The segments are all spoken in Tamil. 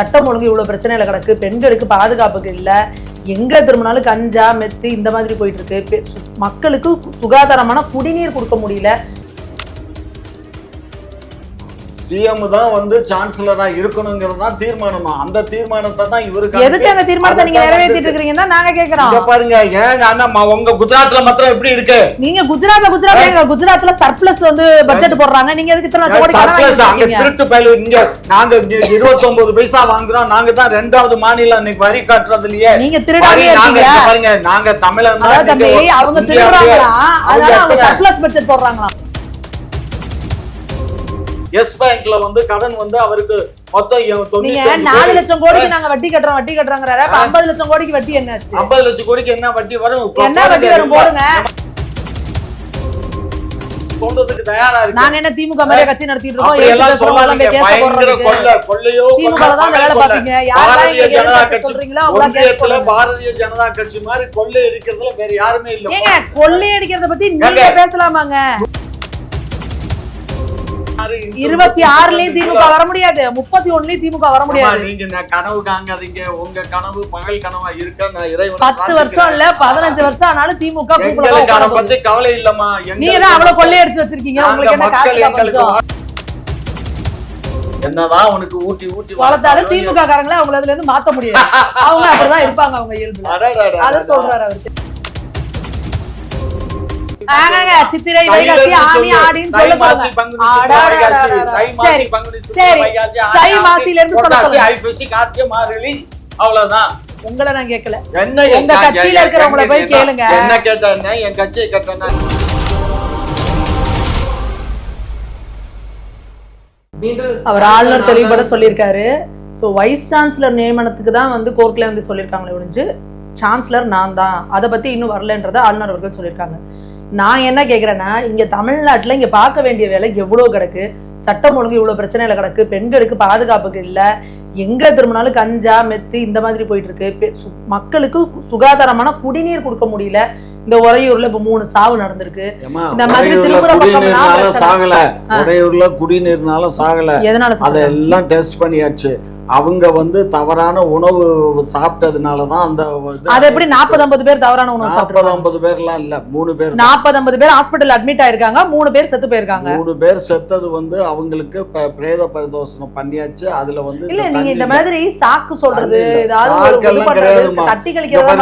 சட்டம் ஒழுங்கு இவ்வளவு பிரச்சனையில் கிடக்கு பெண்களுக்கு பாதுகாப்புக்கு இல்ல எங்க திரும்பினாலும் கஞ்சா மெத்து இந்த மாதிரி போயிட்டு இருக்கு. மக்களுக்கு சுகாதாரமான குடிநீர் கொடுக்க முடியல. சிஎம் தான் வந்து சான்சலரா இருக்கணுங்கிறது தான் தீர்மானமா. அந்த தீர்மானத்தை தான் இவருக்கு எதுக்கு அந்த தீர்மானத்தை நீங்க நிறைவேற்றிட்டு இருக்கிறீங்கன்னா நாங்க கேக்குறோம். இங்க பாருங்க ஏன் அண்ணா உங்க குஜராத்ல மாத்திரம் எப்படி இருக்கு? நீங்க குஜராத்ல குஜராத் எங்க குஜராத்ல சர்ப்ளஸ் வந்து பட்ஜெட் போடுறாங்க. நீங்க எதுக்கு இத்தனை கோடி சர்ப்ளஸ் அங்க? திருட்டு பயலு இங்க நாங்க இருபத்தி ஒன்பது பைசா வாங்குறோம். நாங்க தான் ரெண்டாவது மாநிலம் இன்னைக்கு வரி கட்டுறதுலயே. நீங்க திருடாமே வரி நாங்க இருக்கீங்க இங்க பாருங்க நாங்க தமிழன் தான் அவங்க திருடுறாங்களா? அதனால அவங்க சர்ப்ளஸ் பட்ஜெட் போடுறாங்களா எஸ் பேங்க்ல வந்து கடன் வந்து அவருக்கு மொத்தம் நீங்க நாலு லட்சம் கோடிக்கு நாங்க வட்டி கட்டுறோம் வட்டி கட்டுறோங்கிறாரு. ஐம்பது லட்சம் கோடிக்கு வட்டி என்னாச்சு? ஐம்பது லட்சம் கோடிக்கு என்ன வட்டி வரும்? என்ன வட்டி வரும் போடுங்க. தயாரா இருக்கு. நாங்க என்ன திமுக மாதிரியே கட்சி நடத்திட்டு இருக்கோம்? எல்லாம் சொல்லாதீங்க. பயங்கர போடுறதுக்கு. கொள்ள கொள்ளையோ திமுக கொள்ளை, தான் அந்த வேலை கொள்ளை. பாப்பீங்க. யாரெல்லாம் பாரதிய ஜனதா கட்சி. சொல்றீங்களோ அவங்க கேஸ் ஒன்றியத்துல போடுங்க பாரதிய ஜனதா கட்சி மாதிரி கொள்ளை அடிக்கிறதுல வேற யாருமே இல்ல. ஏங்க கொள்ளை அடிக்கிறத பத்தி நீங்க. பேசலாமாங்க? இருபத்தி ஆறுலயும் திமுக வர முடியாது முப்பத்தி ஒண்ணுலயும் திமுக வர முடியாது நீங்க இந்த கனவு காங்காதீங்க. உங்க கனவு பகல் கனவா இருக்க பத்து வருஷம் இல்ல பதினஞ்சு வருஷம் ஆனாலும் திமுக பத்தி கவலை இல்லம்மா. நீங்க தான் அவ்வளவு கொள்ளையடிச்சு வச்சிருக்கீங்க. உங்களுக்கு என்ன காசு என்னதான் உனக்கு ஊட்டி ஊட்டி வளர்த்தாலும் திமுக காரங்கள அவங்கள அதுல இருந்து மாத்த முடியாது. அவங்க அப்படிதான் இருப்பாங்க அவங்க அடடடடடா. அத சொல்றாரு ஆனாங்க சித்திரை வைகாசி ஆனி. ஆடின்னு சொல்ல சரி, சரி. தை மாசில இருந்து சொல்ல மார்கழி அவ்வளவுதான். உங்களை நான் கேட்கல. என்ன கட்சியில இருக்கிறவங்கள போய் கேளுங்க. என்ன என் கட்சியை அவர் ஆளுநர் தெளிவுபட சொல்லியிருக்காரு. ஸோ வைஸ் சான்சலர் நியமனத்துக்கு தான் வந்து கோர்ட்ல வந்து சொல்லியிருக்காங்களே ஒழிஞ்சு சான்சலர் நான் தான். அதை பத்தி இன்னும் வரலன்றதை ஆளுநர் அவர்கள் சொல்லியிருக்காங்க. நான் என்ன கேட்குறேன்னா இங்க தமிழ்நாட்டுல இங்க பார்க்க வேண்டிய வேலை எவ்வளவு கிடக்கு? சட்டம் ஒழுங்கு இவ்வளவு பிரச்சனையில கிடக்கு. பெண்களுக்கு பாதுகாப்புக்கு இல்ல. எங்க திரும்பினாலும் கஞ்சா மெத்து இந்த மாதிரி போயிட்டு இருக்கு மக்களுக்கு சுகாதாரமான குடிநீர் கொடுக்க முடியல. இந்த உறையூர்ல இப்ப மூணு சாவு நடந்திருக்கு. இந்த மாதிரி திரும்புற. சாகல. ஆ. உறையூர்ல குடிநீர்னால சாகல? அதெல்லாம் டெஸ்ட் பண்ணியாச்சு. அவங்க வந்து தவறான உணவு சாப்பிட்டதுனால தான் அந்த அது எப்படி நாற்பது ஐம்பது பேர் தவறான உணவு நாற்பது ஐம்பது பேர்லாம் இல்ல மூணு பேர். நாற்பது ஐம்பது பேர் ஹாஸ்பிட்டல் அட்மிட் ஆயிருக்காங்க மூணு பேர் செத்து போயிருக்காங்க. மூணு பேர் செத்தது வந்து அவங்களுக்கு பிரேத பரிதோஷனம் பண்ணியாச்சு. அதுல வந்து இல்ல நீங்க இந்த மாதிரி சாக்கு சொல்றது. ஏதாவது. தட்டி கழிக்கிறதா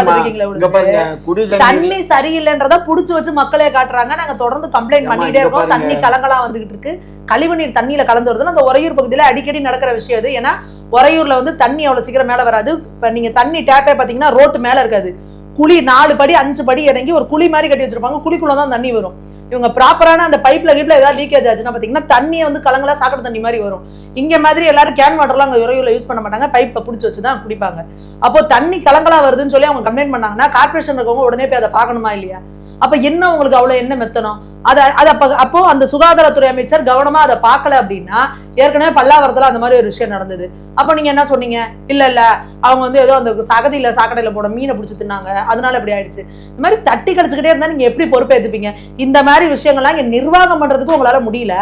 தண்ணி. சரியில்லைன்றத புடிச்சு வச்சு மக்களே காட்டுறாங்க. நாங்க தொடர்ந்து கம்ப்ளைண்ட் பண்ணிட்டே இருக்கோம். தண்ணி கலங்கலா வந்துகிட்டு இருக்கு. கழிவுநீர் தண்ணியில் கலந்து வருதுன்னு அந்த உறையூர் பகுதியில அடிக்கடி நடக்கிற விஷயம் அது. ஏன்னா உறையூர்ல வந்து தண்ணி அவ்வளோ சீக்கிரம் மேலே வராது. இப்போ நீங்க தண்ணி டேப்பே பாத்தீங்கன்னா ரோட்டு மேலே இருக்காது. குழி நாலு படி அஞ்சு படி இறங்கி ஒரு குழி மாதிரி கட்டி வச்சிருப்பாங்க. குழிக்குள்ளே தான் தண்ணி வரும். இவங்க ப்ராப்பரான அந்த பைப்ல கீப்பில் ஏதாவது லீக்கேஜ் ஆச்சுன்னா பாத்தீங்கன்னா தண்ணியை வந்து கலங்கலா சாக்கடை தண்ணி மாதிரி வரும். இங்க மாதிரி எல்லாரும் கேன் வாட்டர்லாம் அங்கே உறையூரில் யூஸ் பண்ண மாட்டாங்க. பைப்பை பிடிச்சி வச்சு தான் குடிப்பாங்க. அப்போ தண்ணி கலங்கலா வருதுன்னு சொல்லி அவங்க கம்ப்ளைண்ட் பண்ணாங்கன்னா கார்பரேஷன் இருக்கவங்க உடனே போய் அதை பார்க்கணுமா இல்லையா? அப்ப என்ன உங்களுக்கு அவ்வளவு என்ன மெத்தனம்? அதை அது அப்ப அப்போ அந்த சுகாதாரத்துறை அமைச்சர் கவனமா அதை பார்க்கல அப்படின்னா ஏற்கனவே பல்லாவரத்துல அந்த மாதிரி ஒரு விஷயம் நடந்தது. அப்ப நீங்க என்ன சொன்னீங்க? இல்ல இல்ல அவங்க வந்து ஏதோ அந்த சகதியில சாக்கடையில போட மீனை பிடிச்சி தின்னாங்க. அதனால இப்படி ஆயிடுச்சு. இந்த மாதிரி தட்டி கழிச்சுக்கிட்டே இருந்தா நீங்க எப்படி பொறுப்பேற்றுப்பீங்க இந்த மாதிரி விஷயங்கள்லாம் இங்க நிர்வாகம் பண்றதுக்கு உங்களால முடியல.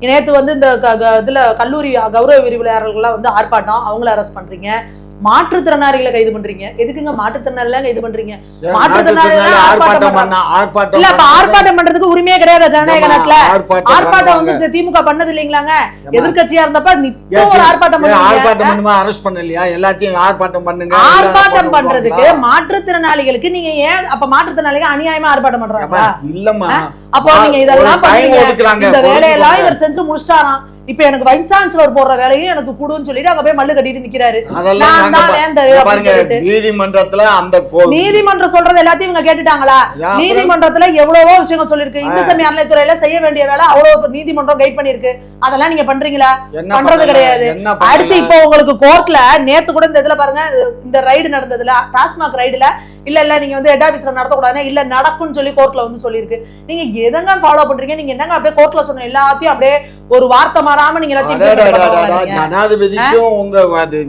நேற்று வந்து இந்த க- க- இதுல கல்லூரி கௌரவ விரிவுரையாளர்கள்லாம் வந்து ஆர்ப்பாட்டம் அவங்கள அரெஸ்ட் பண்றீங்க. மாற்றுத்திறனாளிகளை கைது பண்றீங்க. எதுக்குங்க மாற்றுத்திறனாளிகளை கைது பண்றீங்க? ஏன் மாற்றுத்திறனாளி மாற்றுத்திறனாளி ஆர்ப்பாட்டம் இல்ல அப்ப ஆர்ப்பாட்டம் பண்றதுக்கு உரிமையே கிடையாது ஜனநாயக நாட்டுல. ஆர்ப்பாட்டம். வந்து திமுக பண்ணது இல்லைங்களாங்க ஏம்மா, எதிர்க்கட்சியா இருந்தப்ப நித்தம் ஒரு ஆர்ப்பாட்டம் ஆர்ப்பாட்டம் பண்ணுமா? அரெஸ்ட் பண்ணலையா? எல்லாத்தையும் ஆர்ப்பாட்டம் பண்ணுங்க. ஆர்ப்பாட்டம் பண்றதுக்கு? மாற்றுத்திறனாளிகளுக்கு நீங்க ஏன் அப்ப மாற்றுத்திறனாளிகள் அநியாயமா ஆர்ப்பாட்டம் ஏம்மா, பண்றாங்களா இல்லம்மா அப்போ நீங்க இதெல்லாம் பண்றீங்க இந்த வேலையெல்லாம். இவர் செஞ்சு முடிச்சிட்டாராம். இப்ப எனக்கு வைஸ் சான்சலர் போடுற வேலையும் எனக்கு கூடுன்னு சொல்லிட்டு அங்க போய் மல்லு கட்டிட்டு நிக்கிறாரு அதெல்லாம் நான் தான் வேந்தர். நீதிமன்றத்துல அந்த நீதிமன்றம் சொல்றது எல்லாத்தையும் இவங்க கேட்டுட்டாங்களா? நீதிமன்றத்துல எவ்வளவோ விஷயங்கள் சொல்லிருக்கு இந்து சமய அறநிலைத்துறையில செய்ய வேண்டிய வேலை அவ்வளவு நீதிமன்றம் கைட் பண்ணிருக்கு அதெல்லாம் நீங்க பண்றீங்களா பண்றது? கிடையாது. அடுத்து? இப்போ உங்களுக்கு கோர்ட்ல நேத்து கூட இந்த இதுல பாருங்க இந்த ரைடு நடந்ததுல டாஸ்மாக் ரைடுல இல்ல இல்ல நீங்க வந்து ஹெட் ஆபீஸ்ல நடத்தக்கூடாது இல்ல நடக்கும்னு சொல்லி கோர்ட்ல வந்து சொல்லியிருக்கு நீங்க எதங்க ஃபாலோ பண்றீங்க நீங்க என்னங்க அப்படியே கோர்ட்ல சொன்ன எல்லாத்தையும் அப்படியே ஒரு வார்த்தை மாறாம நீங்க எல்லாத்தையும் ஜனாதிபதிக்கும் உங்க அது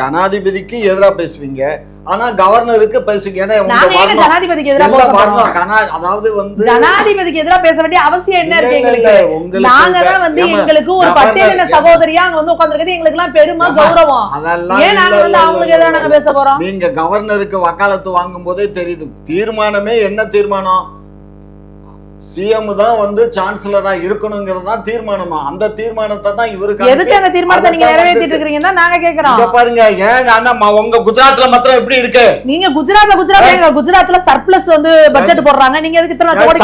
ஜனாதிபதிக்கு எதிரா பேசுவீங்க ஆனா கவர்னருக்கு பேசுங்க ஜனாதிபதிக்கு எதிராக அதாவது வந்து ஜனாதிபதிக்கு எதிராக பேச வேண்டிய அவசியம் என்ன இருக்கு எங்களுக்கு நாங்க தான் வந்து எங்களுக்கு ஒரு பட்டியலின சகோதரியா அங்க வந்து உட்கார்ந்து எங்களுக்கு எல்லாம் பெருமை கௌரவம் அதெல்லாம் ஏன் நாங்க வந்து அவங்களுக்கு எதிராக நாங்க பேச போறோம் நீங்க கவர்னருக்கு வக்காலத்து வாங்கும் போதே தெரியுது தீர்மானமே என்ன தீர்மானம் சிஎம் தான் வந்து சான்சலரா இருக்கணுங்கிறது தான் தீர்மானமா? அந்த தீர்மானத்தை தான் இவருக்கு எதுக்கு அந்த தீர்மானத்தை நீங்க நிறைவேற்றிட்டு தான் நாங்க கேக்குறோம். இங்க பாருங்க ஏன் அண்ணா, உங்க குஜராத்ல மாத்திரம் எப்படி இருக்கு? நீங்க குஜராத்ல குஜராத் எங்க குஜராத்ல சர்ப்ளஸ் வந்து பட்ஜெட் போடுறாங்க? நீங்க எதுக்கு இத்தனை கோடி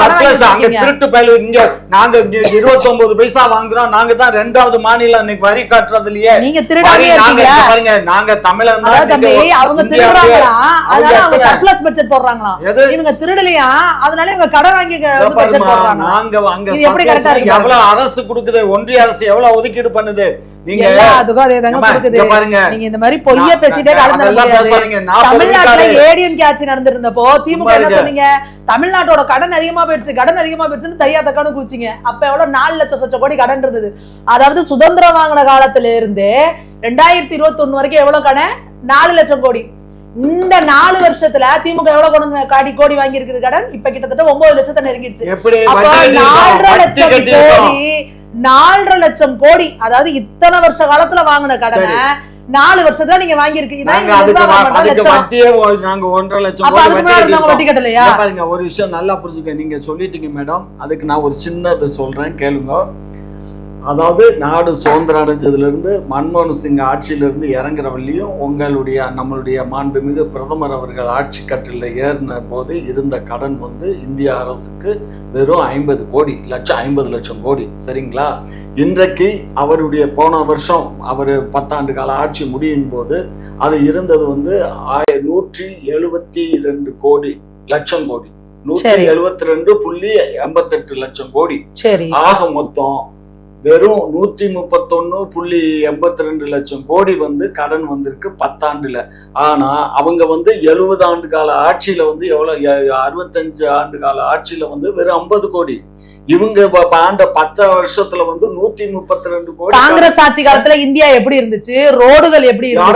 அங்க திருட்டு பயலு இங்க நாங்க இங்க 29 பைசா வாங்குறோம். நாங்க தான் ரெண்டாவது மாநிலம் இன்னைக்கு வரி காட்டுறதுலயே. நீங்க இருக்கீங்க. இங்க பாருங்க நாங்க தமிழன் தான் தம்பி அவங்க திருடுறாங்களாம் அதனால அவங்க சர்ப்ளஸ் பட்ஜெட் போடுறாங்களாம். எது? இவங்க திருடலையா? அதனால இவங்க கடன் வாங்கி எவ்வளவு அரசு கொடுக்குது? ஒன்றிய அரசு எவ்வளவு ஒதுக்கீடு பண்ணுது? நீங்க பாருங்க. நீங்க இந்த மாதிரி பொய்ய நான்- பேசிட்டே நான் கடந்து அதெல்லாம் முடியாது பேசாதீங்க. 40 தமிழ்நாட்டுல விழுக்காடு. ஏடிஎம் ஆட்சி நடந்திருந்தப்போ திமுக என்ன. சொன்னீங்க? தமிழ்நாட்டோட கடன் அதிகமா போயிடுச்சு கடன் அதிகமா போயிடுச்சுன்னு தையா தக்கானு குச்சிங்க அப்ப எவ்வளவு நாலு லட்சம் சொச்ச கோடி கடன் இருந்தது. அதாவது சுதந்திரம் வாங்கின காலத்துல இருந்து ரெண்டாயிரத்தி இருபத்தி ஒண்ணு வரைக்கும் எவ்வளவு கடன்? நாலு லட்சம் கோடி. இந்த நாலு வருஷத்துல திமுக எவ்வளவு கொண்டு காடி கோடி வாங்கி இருக்குது கடன்? இப்ப கிட்டத்தட்ட ஒன்பது லட்சத்தை நெருங்கிடுச்சு. அப்ப நாலரை லட்சம். கோடி நாலரை லட்சம் கோடி அதாவது இத்தனை வருஷ காலத்துல வாங்கின கடனை நாலு வருஷத்துல நீங்க வாங்கியிருக்கு இதான் நாங்க இங்க அதுக்கு நிர்வாகம் வ- பண்ற அதுக்கு லட்சம். வட்டியே ஒ- நாங்க ஒன்றரை லட்சம் அப்ப கோடி அதுக்கு வட்டி முன்னாடி இருந்தவங்க வட்டி கட்டியிருக்கோம். கட்டலையா? இங்க பாருங்க ஒரு விஷயம் நல்லா புரிஞ்சுக்க. நீங்க சொல்லிட்டீங்க மேடம் அதுக்கு நான் ஒரு சின்னது சொல்றேன் கேளுங்க. அதாவது நாடு சுதந்திரம் அடைஞ்சதுல இருந்து மன்மோகன் சிங் ஆட்சியில இருந்து இறங்குற வழியும் உங்களுடைய நம்மளுடைய மாண்புமிகு பிரதமர் அவர்கள் ஆட்சி கட்டில ஏறின போது இருந்த கடன் வந்து இந்திய அரசுக்கு வெறும் ஐம்பது கோடி லட்சம் ஐம்பது லட்சம் கோடி. சரிங்களா? இன்றைக்கு அவருடைய போன வருஷம் அவர் பத்தாண்டு கால ஆட்சி முடியும் போது அது இருந்தது வந்து ஆய- நூற்றி எழுபத்தி ரெண்டு கோடி லட்சம் கோடி. நூற்றி. எழுபத்தி ரெண்டு புள்ளி எண்பத்தெட்டு லட்சம் கோடி. ஆக மொத்தம் வெறும் நூத்தி முப்பத்தொன்னு புள்ளி எண்பத்தி ரெண்டு லட்சம் கோடி வந்து கடன் வந்திருக்கு பத்தாண்டுல. ஆனா அவங்க வந்து எழுபது ஆண்டு கால ஆட்சியில வந்து எவ்வளவு எ- அறுபத்தஞ்சு ஆண்டு கால ஆட்சியில வந்து வெறும் ஐம்பது கோடி. இவங்க ஆண்ட பத்து வருஷத்துல வந்து நூத்தி முப்பத்தி ரெண்டு கோடி காங்கிரஸ் ஆட்சி காலத்துல இந்தியா எப்படி இருந்துச்சு? ரோடுகள் எப்படி இருந்துச்சு?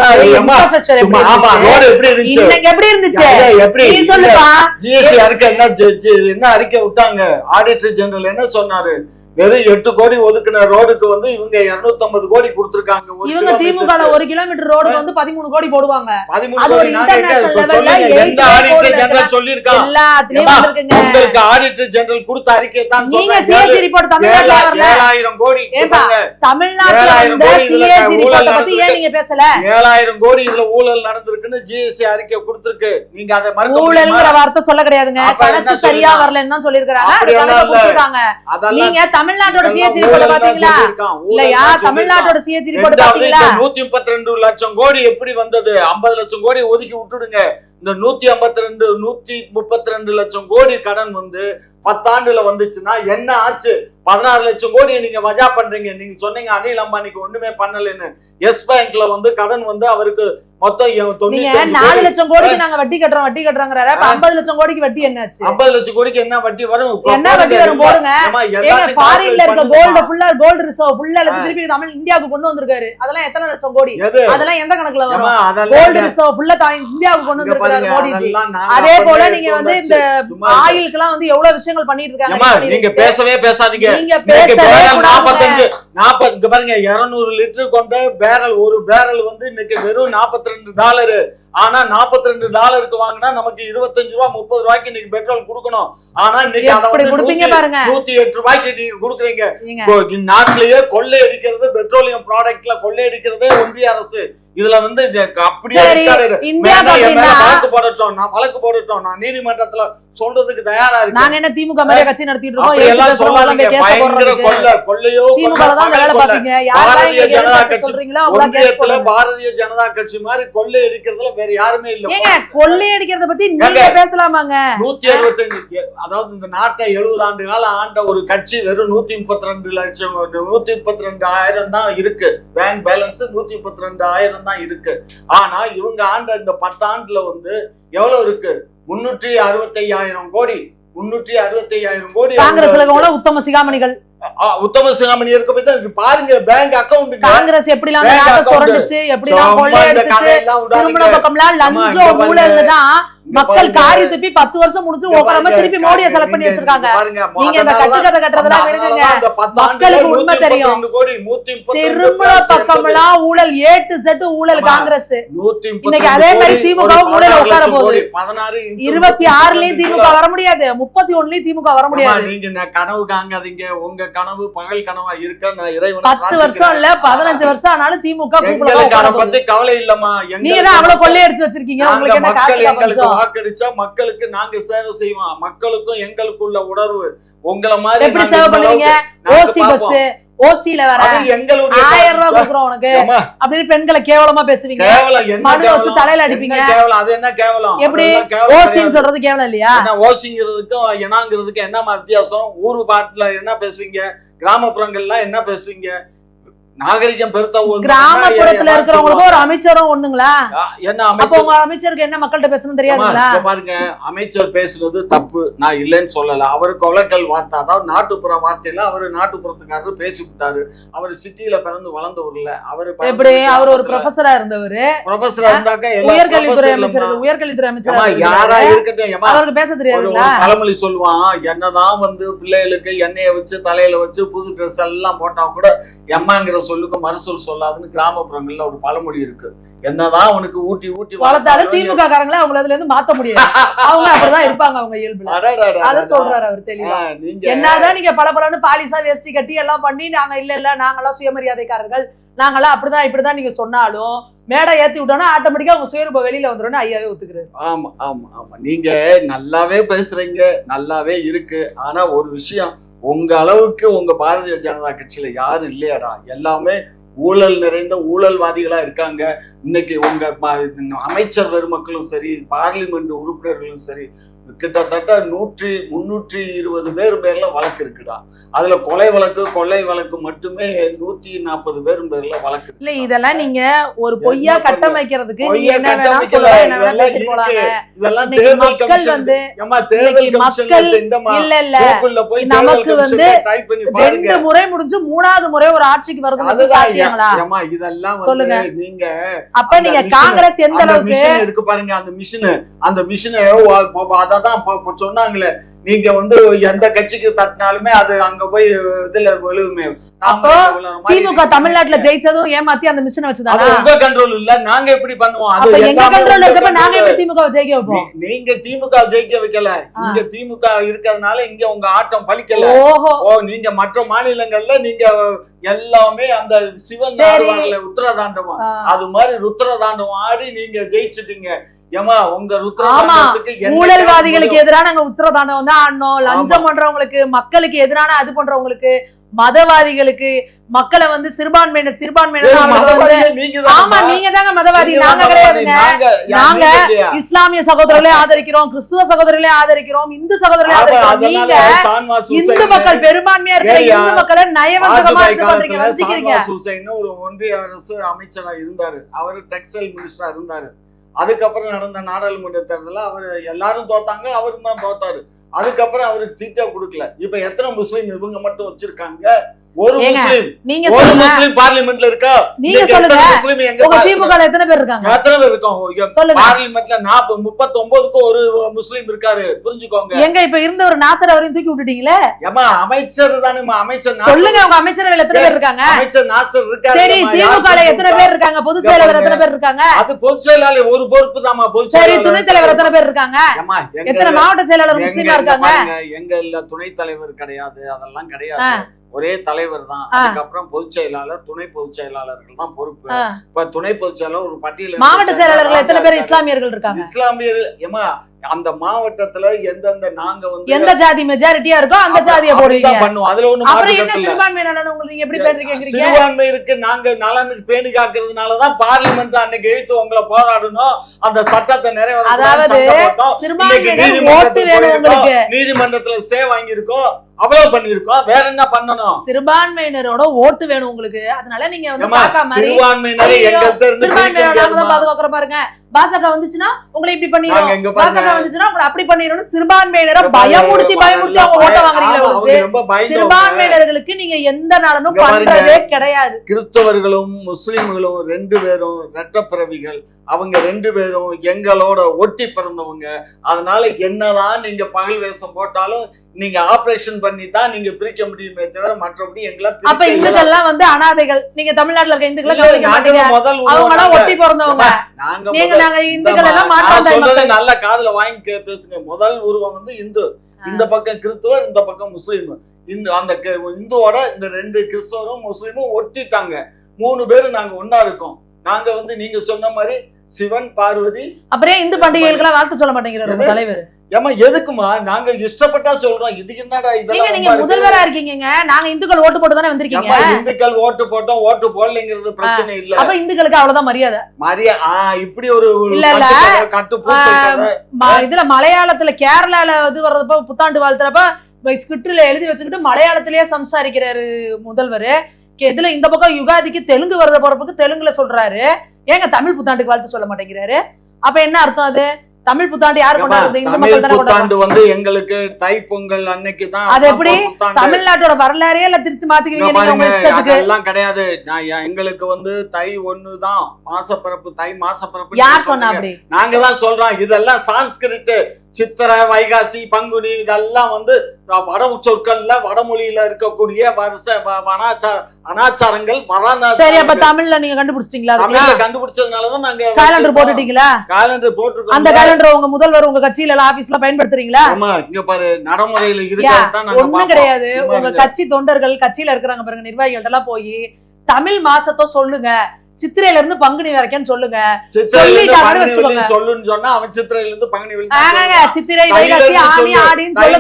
என்ன அறிக்கை விட்டாங்க? ஆடிட்டர் ஜெனரல் என்ன சொன்னாரு? வெறும் எட்டு கோடி ஒதுக்குன ரோடுக்கு வந்து இவங்க 250 கோடி கொடுத்திருக்காங்க. இவங்க திமுக. ஒரு கிலோமீட்டர் ரோடு வந்து பதிமூணு கோடி போடுவாங்க. பதிமூணு கோடி. எந்த ஆடிட்டர் ஜெனரல் உங்களுக்கு ஆடிட்டர் ஜெனரல் கொடுத்த அறிக்கை தான் நீங்க ஏழு- ரிப்போர்ட் தமிழ்நாட்டுல ஏழா- வரல. ஏழாயிரம் கோடி ஏப்பா, கொடுத்தாங்க. தமிழ்நாட்டுல கோடி சிஏஜி ஊழல் ரிப்போர்ட்ட பத்தி ஏன். நீங்க பேசல? ஏழாயிரம் கோடி இதுல ஊழல் நடந்திருக்குன்னு ஜிஎஸ்டி அறிக்கை கொடுத்திருக்கு. நீங்க அதை மறுக்க? ஊழல்ங்கிற வார்த்தை சொல்ல கிடையாதுங்க. கணக்கு சரியா சொல்லிருக்காங்க? வரலன்னு தான். கொடுத்திருக்காங்க. அதெல்லாம் நீங்க தமிழ்நாட்டோட ஊழல் ரிப்போர்ட் பாத்தீங்களா இல்லையா. தமிழ்நாட்டோட சிஏஜி ரிப்போர்ட் பாத்தீங்களா நூத்தி முப்பத்தி ரெண்டு லட்சம் கோடி எப்படி வந்தது? ஐம்பது லட்சம் கோடி ஒதுக்கி விட்டுடுங்க. இந்த நூத்தி ஐம்பத்தி ரெண்டு நூத்தி முப்பத்தி ரெண்டு லட்சம் கோடி கடன் வந்து பத்தாண்டுல வந்துச்சுன்னா என்ன ஆச்சு? பதினாறு லட்சம் கோடி நீங்க வஜா பண்றீங்க. நீங்க சொன்னீங்க அனில் அம்பானிக்கு ஒண்ணுமே பண்ணலன்னு. எஸ் பேங்க்ல வந்து கடன் வந்து அவருக்கு மொத்தம் நாலு லட்சம் கோடிக்கு நாங்க வட்டி கட்டுறோம் வட்டி கட்டுறோங்கிறாரு. ஐம்பது லட்சம் கோடிக்கு வட்டி என்னாச்சு? ஐம்பது லட்சம் கோடிக்கு என்ன வட்டி வரும்? என்ன வட்டி வரும் போடுங்க. ஃபாரின்ல இருக்க கோல்ட? ஃபுல்லா கோல்டு ரிசர்வ் ஃபுல்லா எடுத்து திருப்பி தமிழ் இந்தியாவுக்கு கொண்டு வந்திருக்காரு. அதெல்லாம் எத்தனை லட்சம் கோடி? அதெல்லாம் எந்த கணக்குல வரும்? கோல்டு ரிசர்வ் ஃபுல்லா இந்தியாவுக்கு கொண்டு வந்திருக்காரு மோடிஜி. அதே போல நீங்க வந்து. இந்த இருங்க. ஆயிலுக்குலாம் வந்து எவ்வளவு விஷயங்கள் பண்ணிட்டு இருக்காங்க நீங்க. பேசவே பேசாதீங்க. நாற்பத்தஞ்சு நாற்பது பாருங்க இருநூறு லிட்டர் கொண்ட பேரல் ஒரு பேரல் வந்து இன்னைக்கு வெறும் 42 ரெண்டு டாலரு ஆனா 42 ரெண்டு டாலருக்கு வாங்கினா நமக்கு இருபத்தஞ்சு ரூபா முப்பது ரூபாய்க்கு இன்னைக்கு பெட்ரோல் கொடுக்கணும். ஆனா இன்னைக்கு அதை வந்து நூத்தி- எட்டு ரூபாய்க்கு நீங்க கொடுக்குறீங்க. நாட்டிலேயே கொள்ளை அடிக்கிறது பெட்ரோலியம் ப்ராடக்ட்ல கொள்ளை அடிக்கிறதே ஒன்றிய அரசு. இதுல வந்து அப்படியே வழக்கு போடட்டும் நான் வழக்கு போடட்டும். நான் நீதிமன்றத்துல சொல்றதுக்கு தயாரா இருக்கேன். நாங்க என்ன திமுக மாதிரி கட்சி நடத்திட்டு இருக்கோம்? எல்லாம் சொல்லாதீங்க. பயங்கர கொள்ளை கொள்ளையோ திமுக தான் வேலை. பாப்பீங்க பாரதிய ஜனதா கட்சி சொல்றீங்களோ ஒன்றியத்துல பாரதிய ஜனதா கட்சி மாதிரி கொள்ளை அடிக்கிறதுல வேற யாருமே இல்ல. ஏங்க கொள்ளை அடிக்கிறத பத்தி நீங்க பேசலாமாங்க? நூத்தி எழுபத்தஞ்சு அதாவது இந்த நாட்டை எழுபது ஆண்டு காலம் ஆண்ட ஒரு கட்சி வெறும் நூத்தி முப்பத்தி ரெண்டு லட்சம் நூத்தி முப்பத்தி ரெண்டு ஆயிரம் தான் இருக்கு. பேங்க் பேலன்ஸ் நூத்தி முப்பத்தி ஆயிரம் தான் இருக்கு. ஆனா இவங்க ஆண்ட இந்த பத்தாண்டுல வந்து எவ்வளவு இருக்கு? முன்னூற்றி அறுபத்தி ஐயாயிரம் கோடி. முன்னூற்றி அறுபத்தி ஐயாயிரம் கோடி காங்கிரஸ்ல இருக்கவங்கள உத்தம சிகாமணிகள். உத்தம சிகாமணி இருக்க போய் தான் பாருங்க பேங்க் அக்கௌண்ட் காங்கிரஸ் எப்படி எல்லாம். சுரண்டுச்சு எப்படி எல்லாம் கொள்ளையடிச்சுச்சு திருமண பக்கம்லாம் லஞ்சம் ஊழல்னு தான் மக்கள் காரி துப்பி பத்து வருஷம் முடிச்சு உட்காராம திருப்பி மோடியை செலக்ட் பண்ணி வச்சிருக்காங்க. நீங்க இந்த கட்டுக்கதை கட்டுறதெல்லாம் விடுங்க மக்களுக்கு உண்மை தெரியும். திருமண பக்கம்லாம் ஊழல் ஏ டு செட் ஊழல். காங்கிரஸ். இன்னைக்கு அதே மாதிரி திமுக மூலையில உட்கார போகுது. இருபத்தி ஆறுலயும் திமுக வர முடியாது. முப்பத்தி ஒண்ணுலயும் திமுக வர முடியாது. நீங்க நான் கனவு காங்காதீங்க. உங்க கனவு பகல் கனவா இருக்க நான் இறைவனை பத்து வருஷம் இல்ல பதினஞ்சு வருஷம் ஆனாலும் திமுக. பத்தி கவலை இல்லம்மா. நீங்க தான் அவ்வளவு கொள்ளையடிச்சு வச்சிருக்கீங்க. உங்களுக்கு என்ன காசு வாக்களிச்சா மக்களுக்கு நாங்க சேவை செய்வோம். மக்களுக்கும் எங்களுக்குள்ள உணர்வு. உங்களை மாதிரி எப்படி சேவை பண்ணுவீங்க? OC bus. ஓசில வர எங்களுடைய ஆயிரம் ரூபாய் கொடுக்குறோம் உனக்கு. அப்படின்னு பெண்களை கேவலமா பேசுவீங்க. கேவலம் என்ன மனு வச்சு? தலையில என்ன அடிப்பீங்க? கேவலம்? அது என்ன கேவலம்? எப்படி? ஓசின்னு. சொல்றது கேவலம் இல்லையா? என்ன ஓசிங்கிறதுக்கும் எனாங்கிறதுக்கும் என்னமா வித்தியாசம்? ஊரு பாட்டுல என்ன பேசுவீங்க? கிராமப்புறங்கள்லாம் என்ன பேசுவீங்க? நாகரிகம் பெருத்த கிராமப்புறத்துல இருக்கிறவங்களுக்கும் ஒரு அமைச்சரும் ஒண்ணுங்களா? என்ன அமைச்சர்? உங்க அமைச்சருக்கு என்ன மக்கள்கிட்ட பேசணும் தெரியாதுங்களா? பாருங்க அமைச்சர் பேசுனது தப்பு நான் இல்லைன்னு சொல்லல. அவர் கொலைக்கல் வார்த்தை அதாவது நாட்டுப்புற வார்த்தையில அவர் நாட்டுப்புறத்துக்காரர் பேசி விட்டாரு அவர் சிட்டியில பிறந்து வளர்ந்தவர்ல. அவர் எப்படி? அவர் ஒரு ப்ரொஃபஸரா இருந்தவரு. ப்ரொஃபஸரா இருந்தாக்க உயர்கல்வித்துறை அமைச்சர். உயர்கல்வித்துறை ஏம்மா, யாரா அமைச்சர் இருக்கட்டும் அவருக்கு பேச ஒரு பழமொழி சொல்லுவான் என்னதான் வந்து பிள்ளைகளுக்கு எண்ணெயை வச்சு தலையில வச்சு புது ட்ரெஸ் எல்லாம் போட்டா கூட எம்மாங்கிற சொல்லுக்கு மறுசொல் சொல்லாதுன்னு கிராமப்புறங்கள்ல ஒரு பழமொழி இருக்கு. என்னதான் உனக்கு ஊட்டி ஊட்டி வளர்த்தாலும் திமுக காரங்கள அவங்கள அதுல இருந்து மாத்த முடியாது. அவங்க அப்படிதான் இருப்பாங்க அவங்க இயல்புல. அத சொல்றாரு அவர் தெளிவா. என்னதான் நீங்க பல பலன்னு பாலிசா வேஷ்டி கட்டி எல்லாம் பண்ணி நாங்க இல்ல இல்ல நாங்கெல்லாம் சுயமரியாதைக்காரர்கள். நாங்கெல்லாம் அப்படிதான் இப்படிதான் நீங்க சொன்னாலும் மேடை ஏத்தி விட்டோம்னா ஆட்டோமேட்டிக்கா உங்க சுயரூப வெளியில வந்துடும் ஐயாவே ஒத்துக்கிறாரு. ஆமா ஆமா ஆமா. நீங்க நல்லாவே பேசுறீங்க நல்லாவே இருக்கு. ஆனா ஒரு விஷயம் உங்க அளவுக்கு உங்க பாரதிய ஜனதா கட்சியில யாரும் இல்லையாடா? எல்லாமே ஊழல் நிறைந்த ஊழல்வாதிகளா இருக்காங்க. இன்னைக்கு உங்க அமைச்சர் பெருமக்களும் சரி பார்லிமெண்ட் உறுப்பினர்களும் சரி கிட்டத்தட்ட நூற்றி முன்னூற்றி இருபது பேர் பேர்ல வழக்கு இருக்குடா. அதுல கொலை வழக்கு கொள்ளை வழக்கு மட்டுமே நூத்தி நாற்பது பேர் பேர்ல வழக்கு இல்ல. இதெல்லாம் நீங்க ஒரு பொய்யா கட்டமைக்கிறதுக்கு இதெல்லாம் தேர்தல் கமிஷன் தேர்தல் இந்த இல்ல இல்ல. போய் நமக்கு வந்து ரெண்டு முறை முடிஞ்சு மூணாவது முறை ஒரு ஆட்சிக்கு வருது சாத்தியங்களா? இதெல்லாம் சொல்லுங்க. நீங்க அப்ப நீங்க காங்கிரஸ் எந்த அளவுக்கு இருக்கு பாருங்க அந்த மிஷின். அந்த மிஷினை இப்ப சொன்னாங்களே. நீங்க வந்து எந்த கட்சிக்கு தட்டினாலுமே அது அங்க போய் இதுல விழுவுமே. திமுக தமிழ்நாட்டுல ஜெயிச்சதும் ஏமாத்தி அந்த மிஷினை வச்சுதானா? உங்க கண்ட்ரோல் இல்ல. நாங்க எப்படி பண்ணுவோம்? அது எங்க கண்ட்ரோல் இருக்கப்ப நாங்க. எப்படி திமுக ஜெயிக்க வைப்போம்? நீங்க திமுக ஜெயிக்க வைக்கல. இங்க திமுக இருக்கிறதுனால இங்க உங்க ஆட்டம் பலிக்கல. ஓ நீங்க மற்ற மாநிலங்கள்ல நீங்க எல்லாமே அந்த சிவன் உத்தரதாண்டவம். அது மாதிரி ருத்ரதாண்டவம் ஆடி நீங்க ஜெயிச்சிட்டீங்க. ஏமா உங்க ஊழல்வாதிகளுக்கு? எதிரான நாங்க உத்தரதாண்டவம் தான் ஆடணும் லஞ்சம் பண்றவங்களுக்கு மக்களுக்கு எதிரான அது பண்றவங்களுக்கு மதவாதிகளுக்கு மக்களை வந்து சிறுபான்மையினர் சிறுபான்மையினர் ஆமா? நீங்க தாங்க மதவாதி நீங்க கிடையாதுங்க. நாங்க? இஸ்லாமிய சகோதரர்களே ஆதரிக்கிறோம் கிறிஸ்துவ சகோதரர்களே ஆதரிக்கிறோம் இந்து சகோதரர்களே ஆதரிக்கிறோம். நீங்க இந்து மக்கள் பெரும்பான்மையா இருக்கிற இந்து மக்களை நயவஞ்சகமா இது பண்றீங்க வஞ்சிக்கிறீங்க. ஒரு ஒன்றிய அரசு அமைச்சரா இருந்தாரு. அவர் டெக்ஸ்டைல் மினிஸ்டரா இருந்தாரு. அதுக்கப்புறம் நடந்த நாடாளுமன்ற தேர்தலில் அவர் எல்லாரும் தோத்தாங்க அவரும் தான் தோத்தாரு. அதுக்கப்புறம் அவருக்கு சீட்டே கொடுக்கல. இப்ப எத்தனை முஸ்லீம் இவங்க மட்டும் வச்சிருக்காங்க? ஒரு முஸ்லீம் நீங்க ஒரு சொல்லுங்க. முஸ்லீம் பார்லிமெண்ட்ல இருக்கா? நீங்க சொல்லுங்க. முஸ்லீம் எங்க உங்க திமுக எத்தனை பேர் இருக்காங்க? எத்தனை பேர் இருக்கோம்? சொல்லுங்க. பார்லிமெண்ட்ல நாற்பது முப்பத்தி ஒன்பதுக்கு ஒரு முஸ்லீம் இருக்காரு. புரிஞ்சுக்கோங்க. எங்க இப்ப இருந்த ஒரு நாசர் அவரையும் தூக்கி விட்டுட்டீங்களே? ஏமா அமைச்சர் தானேமா அமைச்சர் சொல்லுங்க உங்க அமைச்சரவையில் எத்தனை பேர் இருக்காங்க? அமைச்சர் நாசர் இருக்காரு சரி திமுக எத்தனை பேர் இருக்காங்க? பொதுச் செயலாளர். எத்தனை பேர் இருக்காங்க? அது பொதுச் செயலாளர் ஒரு பொறுப்பு தாமா பொதுச் சரி துணைத் தலைவர் எத்தனை பேர் இருக்காங்க? எத்தனை மாவட்ட செயலாளர் முஸ்லீமா இருக்காங்க? எங்க இல்ல துணைத் தலைவர் கிடையாது அதெல்லாம் கிடையாது. ஒரே தலைவர் தான். அதுக்கப்புறம் பொதுச் செயலாளர் துணை பொதுச் செயலாளர்கள் தான் பொறுப்பு. இப்ப துணை பொதுச் செயலாளர் ஒரு பட்டியல் மாவட்ட செயலாளர்கள் எத்தனை பேர் இஸ்லாமியர்கள் இருக்காங்க? இஸ்லாமியர் ஏமா அந்த மாவட்டத்துல எந்தெந்த நாங்க வந்து எந்த ஜாதி மெஜாரிட்டியா இருக்கோ அந்த ஜாதியை போடுவீங்க? பண்ணுவோம். அதுல ஒண்ணு. சிறுபான்மை எப்படி பேர் கேக்குறீங்க? சிறுபான்மையிற்கு நாங்க நலனுக்கு பேணி காக்குறதுனாலதான் பார்லிமெண்ட் அன்னைக்கு எழுத்து உங்களை போராடணும். அந்த சட்டத்தை நிறைவேற அதாவது நீதிமன்றத்துல ஸ்டே வாங்கியிருக்கோம். அவ்வளவு பண்ணிருக்கோம் வேற என்ன பண்ணணும்? சிறுபான்மையினரோட ஓட்டு வேணும் உங்களுக்கு. அதனால நீங்க வந்து மாதிரி சிறுபான்மையினரை எங்கள்கிட்ட இருந்து. பாதுகாக்கிற பாருங்க. பாஜக வந்துச்சுன்னா உங்களை இப்படி பண்ணிடும் பாஜக வந்துச்சுன்னா உங்களை அப்படி பண்ணிடும் சிறுபான்மையினரை பயமுறுத்தி பயமுறுத்தி அவங்க ஓட்ட வாங்குறீங்களே. சிறுபான்மையினர்களுக்கு நீங்க எந்த பாருங்க. பண்றதே கிடையாது. கிறிஸ்தவர்களும் முஸ்லிம்களும் ரெண்டு பேரும் ரெட்டப்பிறவிகள் அவங்க ரெண்டு பேரும் எங்களோட ஒட்டி பிறந்தவங்க. அதனால என்னதான் நீங்க பகல் வேஷம் போட்டாலும் நீங்க ஆபரேஷன் பண்ணி தான் நீங்க பிரிக்க முடியுமே தவிர மற்றபடி எங்களை அப்ப. இந்துக்கள்லாம் வந்து அனாதைகள். நீங்க தமிழ்நாட்டுல இருக்க இந்துக்களை முதல் உருவம் அவங்க எல்லாம் நாங்க. ஒட்டி பிறந்தவங்க நாங்க நீங்க இந்துக்கள் எல்லாம் நல்ல காதுல வாங்கி பேசுங்க. முதல் உருவம் வந்து இந்து. இந்த பக்கம் கிறிஸ்துவர் இந்த பக்கம் முஸ்லீம். இந்த அந்த இந்துவோட இந்த ரெண்டு கிறிஸ்தவரும் முஸ்லீமும் ஒட்டிட்டாங்க. மூணு பேரும் நாங்க ஒண்ணா இருக்கோம். நாங்க வந்து நீங்க சொன்ன மாதிரி சிவன் பார்வதி. அப்புறம் இந்து பண்டிகைகளுக்கெல்லாம் வாழ்த்து சொல்ல மாட்டேங்கிறாரு எது? தலைவர். ஏமா எதுக்குமா நாங்க இஷ்டப்பட்டா சொல்றோம். இதுக்கு என்னடா இதெல்லாம் நீங்க? முதல்வரா இருக்கீங்க நாங்க இந்துக்கள் ஓட்டு போட்டு தானே வந்திருக்கீங்க. இந்துக்கள் ஓட்டு போட்டோம். ஓட்டு போடலைங்கிறது பிரச்சனை இல்ல. அப்ப இந்துக்களுக்கு அவ்வளவுதான் மரியாதை. மரியா ஆ இப்படி ஒரு இல்ல, இல்ல. இதுல மலையாளத்துல கேரளால இது வர்றப்ப புத்தாண்டு வாழ்த்துறப்ப ஸ்கிரிப்ட்ல எழுதி வச்சுக்கிட்டு மலையாளத்திலேயே சம்சாரிக்கிறாரு முதல்வர். இதுல இந்த பக்கம் யுகாதிக்கு தெலுங்கு வரத போறப்பக்கு தெலுங்குல சொல்றாரு. ஏங்க தமிழ் புத்தாண்டுக்கு வாழ்த்து சொல்ல மாட்டேங்கிறாரு? அப்ப என்ன அர்த்தம் அது? தமிழ் புத்தாண்டு யார் கொண்டாடுறது? இந்து மக்கள் தானே வந்து எங்களுக்கு தை பொங்கல் அன்னைக்கு தான் அது எப்படி? தமிழ்நாட்டோட வரலாறே இல்ல திருச்சி மாத்திக்குவீங்க நீங்க உங்க பாருங்க, இஷ்டத்துக்கு. அதெல்லாம் கிடையாது. நான் எங்களுக்கு வந்து தை ஒண்ணுதான் மாசப்பிறப்பு தை மாசப்பிறப்பு யார் சொன்னா அப்படி? நாங்க தான் சொல்றோம். இதெல்லாம் சான்ஸ்கிரிட் சித்திரை வைகாசி பங்குனி இதெல்லாம் வந்து வட சொற்கள்ல வடமொழியில இருக்கக்கூடிய வருஷ வனாச்சார அனாச்சாரங்கள் சரி அப்ப தமிழ்ல நீங்க கண்டுபிடிச்சிட்டீங்களா தமிழ்ல கண்டுபிடிச்சதுனாலதான் நாங்க கேலண்டர் போட்டுட்டீங்களா? கேலண்டர் போட்டிருக்கோம். அந்த கேலண்டர் உங்க முதல்வர் உங்க கட்சியில ஆபீஸ்ல பயன்படுத்துறீங்களா? ஆமா இங்க பாரு நடைமுறையில இருக்கிறது தான் நாங்க ஒண்ணும். கிடையாது. உங்க. கட்சி தொண்டர்கள் கட்சியில இருக்கிறாங்க பாருங்க நிர்வாகிகள்ட்ட எல்லாம் போய் தமிழ் மாசத்தை சொல்லுங்க. சித்திரையில இருந்து பங்குனி வரைக்கும் சொல்லுங்க. சொல்லுன்னு சொன்னா அவன் சித்திரையில இருந்து பங்குனி. சித்திரை வைகாசி ஆனி. ஆடின்னு சொல்ல.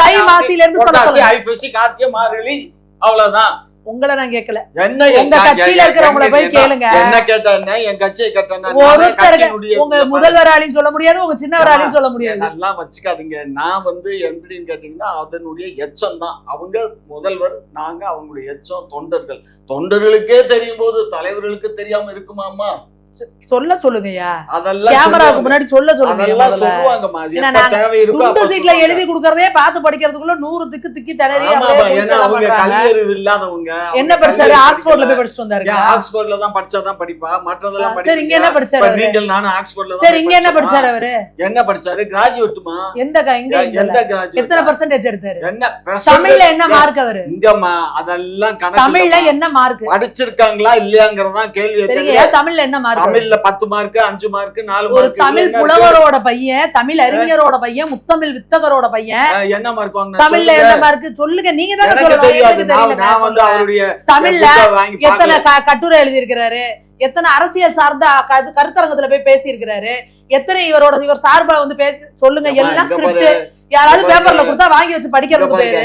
தை மாசில இருந்து சொல்ல ஐப்பசி கார்த்திகை மார்கழி அவ்வளவுதான். உங்களை நான் கேட்கல. என்ன என் கட்சியில இருக்கிறவங்கள போய் என்ன- கேளுங்க. என்ன கேட்டேன்னா என் கட்சியை கேட்டேன்னா ஒருத்தருக்கு உங்க முதல்வராலையும் சொல்ல முடியாது உங்க சின்னவராலையும் சொல்ல முடியாது. நல்லா வச்சுக்காதீங்க. நான் வந்து எப்படின்னு கேட்டீங்கன்னா அதனுடைய எச்சம் தான். அவங்க முதல்வர் நாங்க அவங்களுடைய எச்சம் தொண்டர்கள். தொண்டர்களுக்கே தெரியும் போது தலைவர்களுக்கு தெரியாம இருக்குமாமா சொல்ல சொல்லுங்கய்யா. அதெல்லாம் கேமராவுக்கு. முன்னாடி சொல்ல சொல்லுங்க சீட்ல. எழுதி கொடுக்கறதே பார்த்து படிக்கிறதுக்குள்ள நூறு திக்கு திக்கி திணறி இல்லாதவங்க என்ன படிச்சாரு? ஆக்ஸ்போர்ட்ல. போய் படிச்சுட்டு வந்தாரு ஆக்ஸ்போர்ட்ல தான் படிச்சாதான் படிப்பா? மற்றதெல்லாம் சரி இங்க என்ன படிச்சாரு? நீங்கள் நானும் ஆக்ஸ்போர்ட்ல சரி இங்க என்ன? படிச்சாரு அவரு? என்ன படிச்சாரு? கிராஜுவேட்டுமா? எந்த க- எங்க எந்த கிராஜுவேட் எத்தனை பர்சன்டேஜ் எடுத்தாரு? என்ன? தமிழ்ல என்ன மார்க் அவரு? இங்கம்மா அதெல்லாம் தமிழ்ல என்ன மார்க் படிச்சிருக்காங்களா இல்லையாங்கிறதான் கேள்வி சரிங்க தமிழ்ல என்ன மார்க் தமிழ்ல பத்து மார்க் அஞ்சு மார்க் நாலு ஒரு மார்க் தமிழ் புலவரோட பையன் தமிழ் அறிஞரோட பையன் முத்தமிழ் வித்தகரோட பையன். என்ன மார்க் வாங்கினா தமிழ்ல என்ன மார்க் சொல்லுங்க. நீங்க தானே எனக்கு நான் வந்து. அவருடைய தமிழ்ல வாங்கி எத்தனை கட்டுரை எழுதி இருக்கிறாரு எத்தனை அரசியல் சார்ந்த கரு- கருத்தரங்கத்துல போய் பேசி இருக்கிறாரு எத்தனை இவரோட இவர் சார்பா வந்து பேசி சொல்லுங்க. எல்லாம் ஸ்கிரிப்ட் யாராவது பேப்பர்ல பாரு. கொடுத்தா வாங்கி வச்சு படிக்கிறதுக்கு பேரு.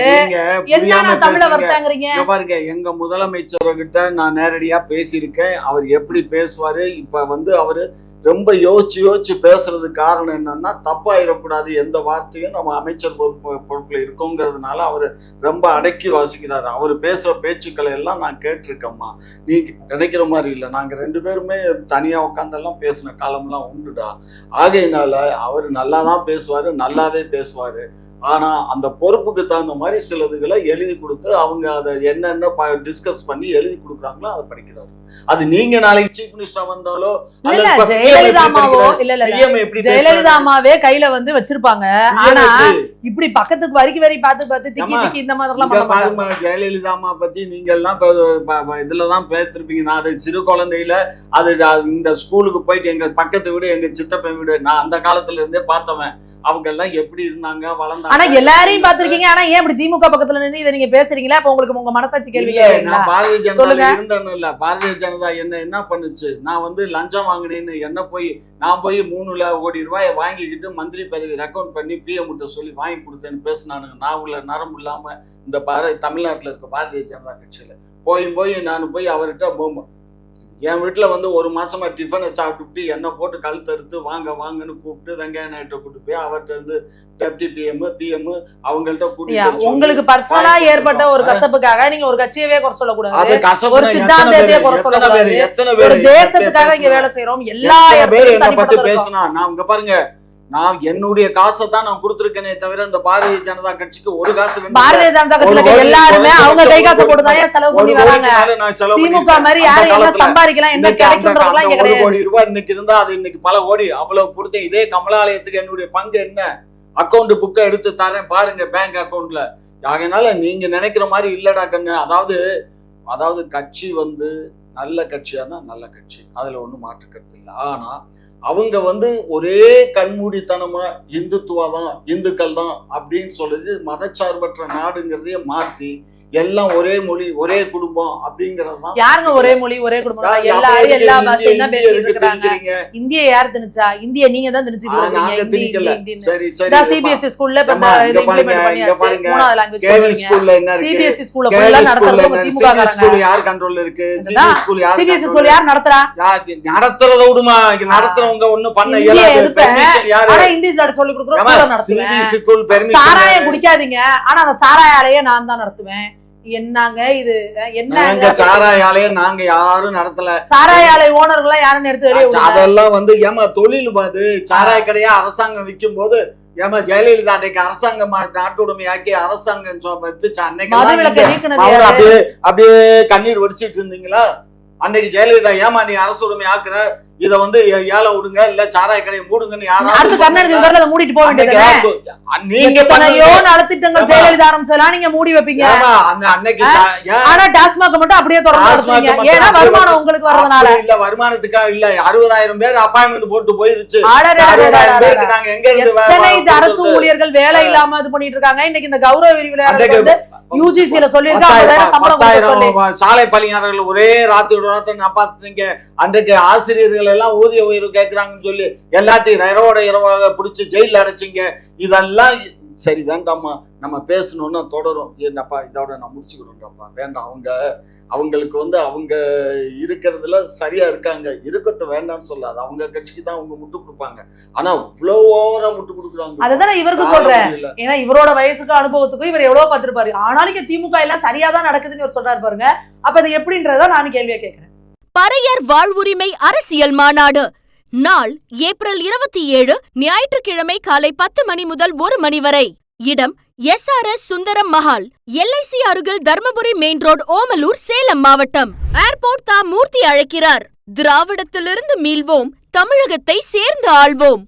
என்ன நான் தமிழ. வர்த்தாங்கிறீங்க? பாருங்க எங்க முதலமைச்சர்கிட்ட நான் நேரடியா பேசியிருக்கேன். அவர் எப்படி பேசுவாரு? இப்ப வந்து அவரு ரொம்ப யோசிச்சு யோசிச்சு பேசுறது காரணம் என்னன்னா தப்பாயிடக்கூடாது. எந்த வார்த்தையும் நம்ம அமைச்சர் பொறுப்பு பொறுப்புல இருக்கோங்கிறதுனால அவர் ரொம்ப அடக்கி வாசிக்கிறாரு. அவர் பேசுற பேச்சுக்களை எல்லாம் நான் கேட்டிருக்கேம்மா. நீ நினைக்கிற மாதிரி இல்லை. நாங்க ரெண்டு பேருமே தனியா உட்காந்தெல்லாம் பேசின காலம்லாம் உண்டுடா. ஆகையினால அவர் நல்லா தான் பேசுவாரு நல்லாவே பேசுவாரு. ஆனா அந்த பொறுப்புக்கு தகுந்த மாதிரி சிலதுகளை எழுதி கொடுத்து அவங்க அதை என்னென்ன டிஸ்கஸ் பண்ணி எழுதி கொடுக்குறாங்களோ அதை படிக்கிறாரு அது நீங்க நாளைக்கு சீஃப் மினிஸ்டர் வந்தாலோ இல்ல அல்லது இப்ப ஜெயலலிதா PM எப்படி அம்மாவோ படிக்கிறாரு? இல்ல இல்ல இல்ல PM எப்படி ஜெயலலிதா பேசுறாரு? அம்மாவே கையில வந்து வச்சிருப்பாங்க ஆனா? இப்படி பக்கத்துக்கு வரிக்கு வரி பார்த்து பார்த்து திக்கி திக்கி இந்த மாதிரிலாம் இங்க பண்ண மாட்டாங்க பாரும்மா, ஜெயலலிதா அம்மா பத்தி நீங்க எல்லாம் இதுலதான் பேசிருப்பீங்க நான் அது சிறு குழந்தையில அது இந்த ஸ்கூலுக்கு போயிட்டு எங்க பக்கத்து வீடு எங்க சித்தப்பன் வீடு நான் அந்த காலத்துல இருந்தே பார்த்தவன் அவங்க எல்லாம் எப்படி இருந்தாங்க ஆனா எல்லாரையும் பாத்திருக்கீங்க ஆனா ஏன் இப்படி திமுக பக்கத்துல நின்னு இதை நீங்க பேசுறீங்களா? அப்ப உங்களுக்கு உங்க மனசாட்சி கேள்வி நான் பாரதிய ஜனதா. இருந்தேன்னு இல்ல. பாரதிய ஜனதா என்ன என்ன பண்ணுச்சு? நான் வந்து லஞ்சம் வாங்கினேன்னு என்ன போய் நான் போய் மூணுல கோடி ரூபாயை வாங்கிக்கிட்டு மந்திரி பதவி ரெக்கவுண்ட் பண்ணி பிஎம் கிட்ட சொல்லி வாங்கி கொடுத்தேன்னு பேசினானுங்க. நான் உள்ள நரம்பு இல்லாம இந்த பார தமிழ்நாட்டுல இருக்க பாரதிய ஜனதா கட்சியில. போய் போய் நான் போய் அவர்கிட்ட என் வீட்டுல வந்து ஒரு மாசமா டிஃபனை சாப்பிட்டுட்டு எண்ணெய் போட்டு கழுத்தறுத்து வாங்க வாங்கன்னு கூப்பிட்டு வெங்காய நாயிட்ட கூப்பிட்டு போய் அவர்கிட்ட இருந்து டெப்டி பிஎம் பிஎம் அவங்கள்ட்ட கூட்டிட்டு உங்களுக்கு பர்சனலா ஏற்பட்ட ஒரு. கசப்புக்காக நீங்க ஒரு கட்சியவே குறை அது சொல்லக்கூடாது கசப்பு ஒரு சித்தாந்தத்தையே குறை சொல்லக்கூடாது. எத்தனை பேர் தேசத்துக்காக இங்க வேலை செய்யறோம் எல்லா எத்தனை பேர் இடத்துலயும் என்னை பத்தி. பேசினா நான் இங்க பாருங்க நான் என்னுடைய காசை தான் நான் கொடுத்திருக்கேனே தவிர இந்த பாரதிய ஜனதா கட்சிக்கு ஒரு காசு பாரதிய ஜனதா கட்சியில எல்லாருமே அவங்க கை காசை போட்டு தான் செலவு பண்ணி வராங்க? திமுக. மாதிரி யாரும் என்ன சம்பாதிக்கலாம் என்ன கிடைக்கும்ன்றதெல்லாம் ஒரு கோடி ரூபாய் இன்னைக்கு இருந்தா அது இன்னைக்கு பல கோடி. அவ்வளவு கொடுத்தேன். இதே கமலாலயத்துக்கு என்னுடைய பங்கு என்ன? அக்கவுண்ட் புக்கை எடுத்து தரேன். பாருங்க பேங்க் அக்கவுண்ட்ல அதனால நீங்க நினைக்கிற மாதிரி இல்லடா கண்ணு. அதாவது அதாவது கட்சி வந்து நல்ல கட்சியானா நல்ல கட்சி. அதுல ஒண்ணும் மாற்று கருத்து இல்லை. ஆனா அவங்க வந்து ஒரே கண்மூடித்தனமா இந்துத்துவா தான் இந்துக்கள் தான் அப்படின்னு சொல்லுது மதச்சார்பற்ற நாடுங்கிறதையே மாத்தி எல்லாம் ஒரே மொழி ஒரே குடும்பம் அப்படிங்கறது யாருங்க ஒரே மொழி ஒரே குடும்பம்? எல்லாரும் எல்லா இந்திய- பாஷையும் தான் இந்திய பேசிட்டு இருக்காங்க? இந்திய யார் திணிச்சா? இந்திய நீங்க தான் திணிச்சிட்டு இருக்கீங்க சரி சரி சிபிஎஸ்சி ஸ்கூல்ல இப்ப இந்த இங்க பண்ணியாச்சு. மூணாவது லாங்குவேஜ் ஸ்கூல்ல என்ன இருக்கு? சிபிஎஸ்சி ஸ்கூல்ல ஃபுல்லா நடத்துறவங்க என்ன திமுக ஸ்கூல் யார் கண்ட்ரோல்ல இருக்கு? சிபி இதுதான். ஸ்கூல் யார் சிபிஎஸ்சி ஸ்கூல் யார் நடத்துறா? நடத்துறத விடுமா? நடத்துறவங்க ஒண்ணும் பண்ண இந்திய இயலாது. பெர்மிஷன் யாரு? ஆனா இந்தி சொல்லி கொடுக்குற ஏம்மா, ஸ்கூல்ல நடத்துவேன். சிபி ஸ்கூல் பெர்மிஷன் சாராயம் குடிக்காதீங்க. ஆனா அந்த சாராய ஆலையை நான் தான் நடத்துவேன். என்னங்க இது நாங்க என்ன சாராயாலயே நாங்க யாரும் நடத்தல சாராய ஆலை ஓனர்கள் யாருன்னு எடுத்து வெளியே. அதெல்லாம் வந்து ஏமா தொழில் அது சாராய கடையா அரசாங்கம் விற்கும் போது ஏமா ஜெயலலிதா அன்னைக்கு அரசாங்கம் நாட்டுடைமையாக்கி அரசாங்கம் சொ- வித்துச்சு அன்னைக்கு? அப்படியே அப்படியே கண்ணீர் வடிச்சிட்டு இருந்தீங்களா அன்னைக்கு ஜெயலலிதா ஏமா நீ அரசு உரிமை ஆக்குற இதை வந்து ஏழை விடுங்க இல்ல சாராய கடையை மூடுங்கன்னு யாரும் அடுத்த கர்நாடகத்துக்கு வரல மூடிட்டு போக வேண்டியது நீங்க எத்தனையோ நலத்திட்டங்கள் ஜெயலலிதா ஆரம்பிச்சலாம் நீங்க மூடி வைப்பீங்க. அந்த அன்னைக்கு ஆனா டாஸ்மாக மட்டும் அப்படியே தொடர்ந்து ஏன்னா வருமானம் உங்களுக்கு வரதுனால இல்ல வருமானத்துக்காக இல்ல அறுபதாயிரம் பேர் அப்பாயின்மெண்ட் போட்டு போயிருச்சு. நாங்க எங்க இருந்து அரசு ஊழியர்கள் வேலை இல்லாம இது பண்ணிட்டு இருக்காங்க? இன்னைக்கு இந்த கௌரவ விரிவுல வந்து யூஜிசியில சொல்லியிருக்காங்க. சாலை பணியாளர்கள் ஒரே ராத்திரி ராத்திரி நீங்க அன்றைக்கு ஆசிரியர்கள் எல்லாம் ஊதிய உயர்வு கேட்கறாங்கன்னு சொல்லி எல்லாத்தையும் இரவோட இரவாக பிடிச்சி ஜெயில அடைச்சிங்க. இதெல்லாம் சரி வேண்டாம்மா. நம்ம பேசணும்னா தொடரும். என்னப்பா இதோட நான் முடிச்சுக்கிறோம்டாப்பா. வேண்டாம் அவங்க அவங்களுக்கு வந்து அவங்க இருக்கிறதுல சரியா இருக்காங்க. இருக்கட்டும் வேண்டாம்னு சொல்லாது. அவங்க கட்சிக்கு தான் அவங்க முட்டு கொடுப்பாங்க. ஆனா இவ்வளவு ஓவரா முட்டு கொடுக்குறாங்க. அதுதான் இவருக்கு சொல்றேன். ஏன்னா இவரோட வயசுக்கு அனுபவத்துக்கும் இவர் எவ்வளவு பார்த்திருப்பாரு. ஆனாலும் திமுக எல்லாம் சரியா தான் நடக்குதுன்னு இவர் சொல்றாரு பாருங்க. அப்ப அது எப்படின்றத நான் கேள்வியா கேட்கிறேன் பறையர் வாழ்வுரிமை அரசியல் மாநாடு. நாள் ஏப்ரல் இருபத்தி ஏழு ஞாயிற்றுக்கிழமை காலை பத்து மணி முதல் ஒரு மணி வரை. இடம் S R S Sundaram Mahal LIC அருகில் தர்மபுரி மெயின் ரோடு ஓமலூர் சேலம் மாவட்டம். ஏர்போர்ட் தா மூர்த்தி அழைக்கிறார். திராவிடத்திலிருந்து மீள்வோம் தமிழகத்தை சேர்ந்து ஆள்வோம்.